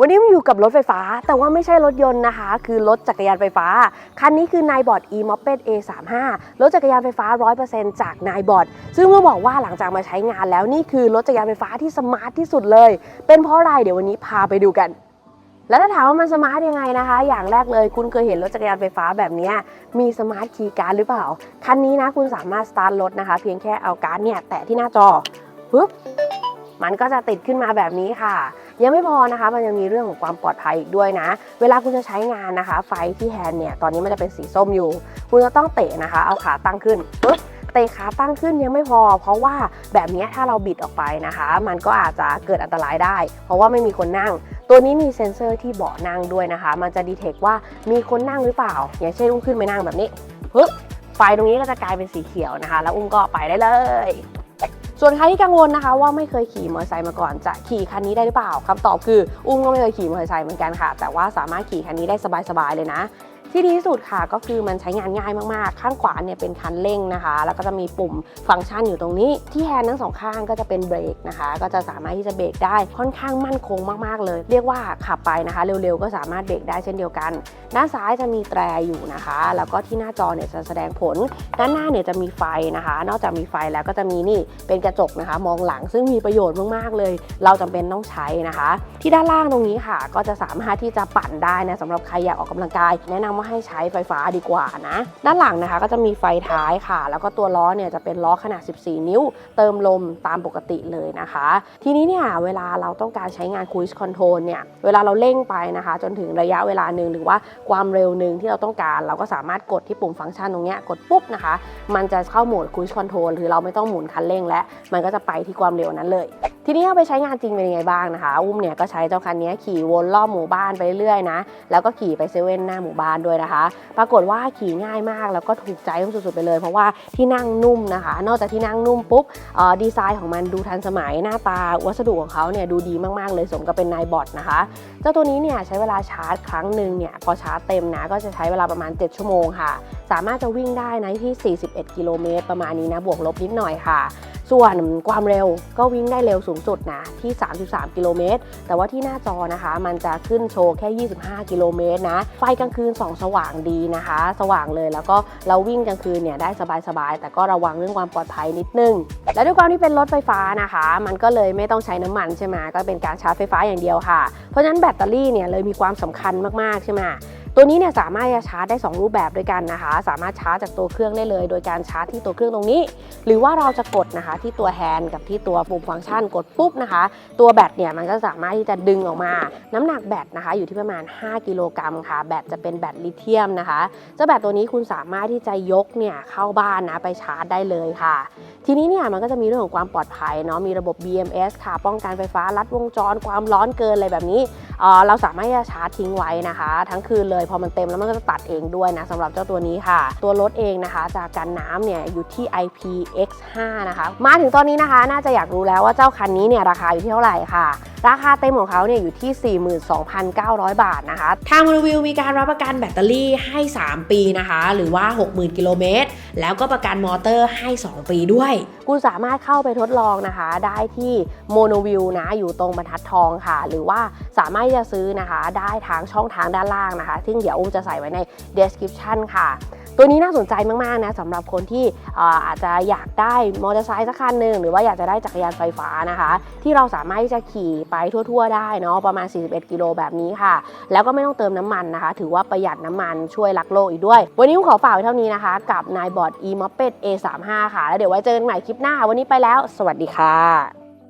วันนี้มันอยู่กับรถไฟฟ้า แต่ว่าไม่ใช่รถยนต์นะคะ คือรถจักรยานไฟฟ้า คันนี้คือนายบอด e m o p e d A35 รถจักรยานไฟฟ้า 100%จากนายบอดซึ่งต้องบอกว่าหลังจากมาใช้งานแล้วนี่คือรถจักรยานไฟฟ้าที่สมาร์ทที่สุดเลย เป็นเพราะอะไรเดี๋ยววันนี้พาไปดูกันแล้วถ้าถามว่ามันสมาร์ทยังไงนะคะ อย่างแรกเลยคุณเคยเห็นรถจักรยานไฟฟ้าแบบนี้มีสมาร์ทคีย์การ์ดหรือเปล่า คันนี้นะคุณสามารถสตาร์ทรถนะคะ เพียงแค่เอาการ์ดเนี่ยแตะที่หน้าจอปึ๊บมันก็จะติดขึ้นมาแบบนี้ค่ะ ยังไม่พอนะคะ มันยังมีเรื่องของความปลอดภัยอีกด้วยนะ เวลาคุณจะใช้งานนะคะ ไฟที่แฮนด์เนี่ยตอนนี้มันจะเป็นสีส้มอยู่ คุณจะต้องเตะนะคะ เอาขาตั้งขึ้นปึ๊บเตะขาตั้งขึ้นยังไม่พอ เพราะว่าแบบนี้ถ้าเราบิดออกไปนะคะ มันก็อาจจะเกิดอันตรายได้ เพราะว่าไม่มีคนนั่ง ตัวนี้มีเซ็นเซอร์ที่เบาะนั่งด้วยนะคะ มันจะดีเทคว่ามีคนนั่งหรือเปล่า อย่างเช่นอุ้มขึ้นไปนั่งแบบนี้ปึ๊บไฟตรงนี้ก็จะกลายเป็นสีเขียวนะคะ แล้วอุ้มก็ไปได้เลย ส่วนใครที่กังวลนะคะ ว่าไม่เคยขี่มอเตอร์ไซค์มาก่อนจะขี่คันนี้ได้หรือเปล่าคำตอบคือ อุ้มก็ไม่เคยขี่มอเตอร์ไซค์เหมือนกันค่ะ แต่ว่าสามารถขี่คันนี้ได้สบายๆเลยนะ ที่ดีที่สุดค่ะก็คือมันใช้งานง่ายมากๆ ข้างขวาเนี่ยเป็นคันเร่งนะคะ แล้วก็จะมีปุ่มฟังก์ชันอยู่ตรงนี้ ที่แฮนด์ทั้งสองข้างก็จะเป็นเบรกนะคะ ก็จะสามารถที่จะเบรกได้ค่อนข้างมั่นคงมากๆเลย เรียกว่าขับไปนะคะ เร็วๆ ก็สามารถเบรกได้เช่นเดียวกัน ด้านซ้ายจะมีแตรอยู่นะคะ แล้วก็ที่หน้าจอเนี่ยจะแสดงผล ด้านหน้าเนี่ยจะมีไฟนะคะ นอกจากมีไฟแล้วก็จะมีนี่เป็นกระจกนะคะ มองหลังซึ่งมีประโยชน์มากๆเลย เราจำเป็นต้องใช้นะคะ ที่ด้านล่างตรงนี้ค่ะ ก็จะสามารถที่จะปั่นได้นะสำหรับใครอยากออกกำลังกาย แนะนำว่าให้ใช้ไฟฟ้าดีกว่านะ ด้านหลังนะคะก็จะมีไฟท้ายค่ะ แล้วก็ตัวล้อเนี่ยจะเป็นล้อขนาด 14 นิ้ว เติมลมตามปกติเลยนะคะ ทีนี้เนี่ยเวลาเราต้องการใช้งาน Cruise Control เนี่ยเวลาเราเร่งไปนะคะ จนถึงระยะเวลาหนึ่งหรือว่าความเร็วหนึ่งที่เราต้องการ เราก็สามารถกดที่ปุ่มฟังก์ชันตรงเนี้ยกดปุ๊บนะคะ มันจะเข้าโหมด Cruise Control หรือเราไม่ต้องหมุนคันเร่งและมันก็จะไปที่ความเร็วนั้นเลยทีนี้เอาไปใช้งานจริงเป็นยังไงบ้างนะคะ อุ้มเนี่ยก็ใช้เจ้าคันนี้ขี่วนรอบหมู่บ้านไปเรื่อยๆนะ แล้วก็ขี่ไปเซเว่นหน้าหมู่บ้านด้วยนะคะ ปรากฏว่าขี่ง่ายมากแล้วก็ถูกใจสุดๆไปเลย เพราะว่าที่นั่งนุ่มนะคะ นอกจากที่นั่งนุ่มปุ๊บดีไซน์ของมันดูทันสมัยหน้าตาวัสดุของเขาเนี่ยดูดีมากๆเลยสมกับเป็นนายบอทนะคะ เจ้าตัวนี้เนี่ยใช้เวลาชาร์จครั้งหนึ่งเนี่ยพอชาร์จเต็มนะก็จะใช้เวลาประมาณ 7 ชั่วโมงค่ะ สามารถจะวิ่งได้นะที่ 41 กิโลเมตรประมาณนี้นะบวกลบนิดหน่อยค่ะ ส่วนความเร็วก็วิ่งได้เร็วสูงสุดนะที่ 33 กิโลเมตร แต่ว่าที่หน้าจอนะคะ มันจะขึ้นโชว์แค่ 25 กิโลเมตรนะ ไฟกลางคืนส่องสว่างดีนะคะ สว่างเลยแล้วก็เราวิ่งกลางคืนเนี่ยได้สบายๆ แต่ก็ระวังเรื่องความปลอดภัยนิดนึง และด้วยความที่เป็นรถไฟฟ้านะคะ มันก็เลยไม่ต้องใช้น้ำมันใช่ไหมก็เป็นการชาร์จไฟฟ้าอย่างเดียวค่ะ เพราะฉะนั้นแบตเตอรี่เนี่ยเลยมีความสำคัญมากๆใช่ไหม ตัวนี้เนี่ยสามารถจะชาร์จได้ 2 รูปแบบด้วยกันนะคะ สามารถชาร์จจากตัวเครื่องได้เลย โดยการชาร์จที่ตัวเครื่องตรงนี้ หรือว่าเราจะกดนะคะที่ตัวแฮนด์กับที่ตัวปุ่มฟังก์ชันกดปุ๊บนะคะ ตัวแบตเนี่ยมันก็สามารถที่จะดึงออกมา น้ำหนักแบตนะคะ อยู่ที่ประมาณ 5 กิโลกรัมค่ะ แบตจะเป็นแบตลิเธียมนะคะเจ้าแบตตัวนี้คุณสามารถที่จะยกเนี่ยเข้าบ้านนะไปชาร์จได้เลยค่ะ ทีนี้เนี่ยมันก็จะมีเรื่องของความปลอดภัยเนาะมีระบบ BMS ค่ะ ป้องกันไฟฟ้าลัดวงจร ความร้อนเกินอะไรแบบนี้เออเราสามารถที่จะชาร์จทิ้งไว้นะคะ ทั้งคืนเลยพอมันเต็มแล้วมันก็จะตัดเองด้วยนะสำหรับเจ้าตัวนี้ค่ะ ตัวรถเองนะคะ จากกันน้ำเนี่ยอยู่ที่ IPX5 นะคะ มาถึงตอนนี้นะคะ น่าจะอยากรู้แล้วว่าเจ้าคันนี้เนี่ยราคาอยู่ที่เท่าไหร่ค่ะ ราคาเต็มของเขาเนี่ยอยู่ที่ 42,900 บาทนะคะ ทางรีวิวมีการรับประกันแบตเตอรี่ให้ 3 ปีนะคะ หรือว่า 60,000 กิโลเมตร แล้วก็ประกันมอเตอร์ให้ 2 ปีด้วย คุณสามารถเข้าไปทดลองนะคะ ได้ที่โมโนวิวนะอยู่ตรงบรรทัดทองค่ะ หรือว่าสามารถที่จะซื้อนะคะ ได้ทางช่องทางด้านล่างนะคะ ซึ่งเดี๋ยวอุ้มจะใส่ไว้ใน description ค่ะ ตัวนี้น่าสนใจมากๆนะสำหรับคนที่ออาจจะอยากได้มอเตอร์ไซค์สักคันหนึ่งหรือว่าอยากจะได้จักรยานไฟฟ้านะคะ ที่เราสามารถที่จะขี่ไปทั่ว ๆ ได้เนาะประมาณ 41 กิโลแบบนี้ค่ะ แล้วก็ไม่ต้องเติมน้ำมันนะคะ ถือว่าประหยัดน้ำมันช่วยรักโลกอีกด้วย วันนี้ผมขอฝากไว้เท่านี้นะคะ กับนายบอด e m o p e d A35 ค่ะ แล้วเดี๋ยวไว้เจอกันใหม่คลิปหน้า วันนี้ไปแล้ว สวัสดีค่ะ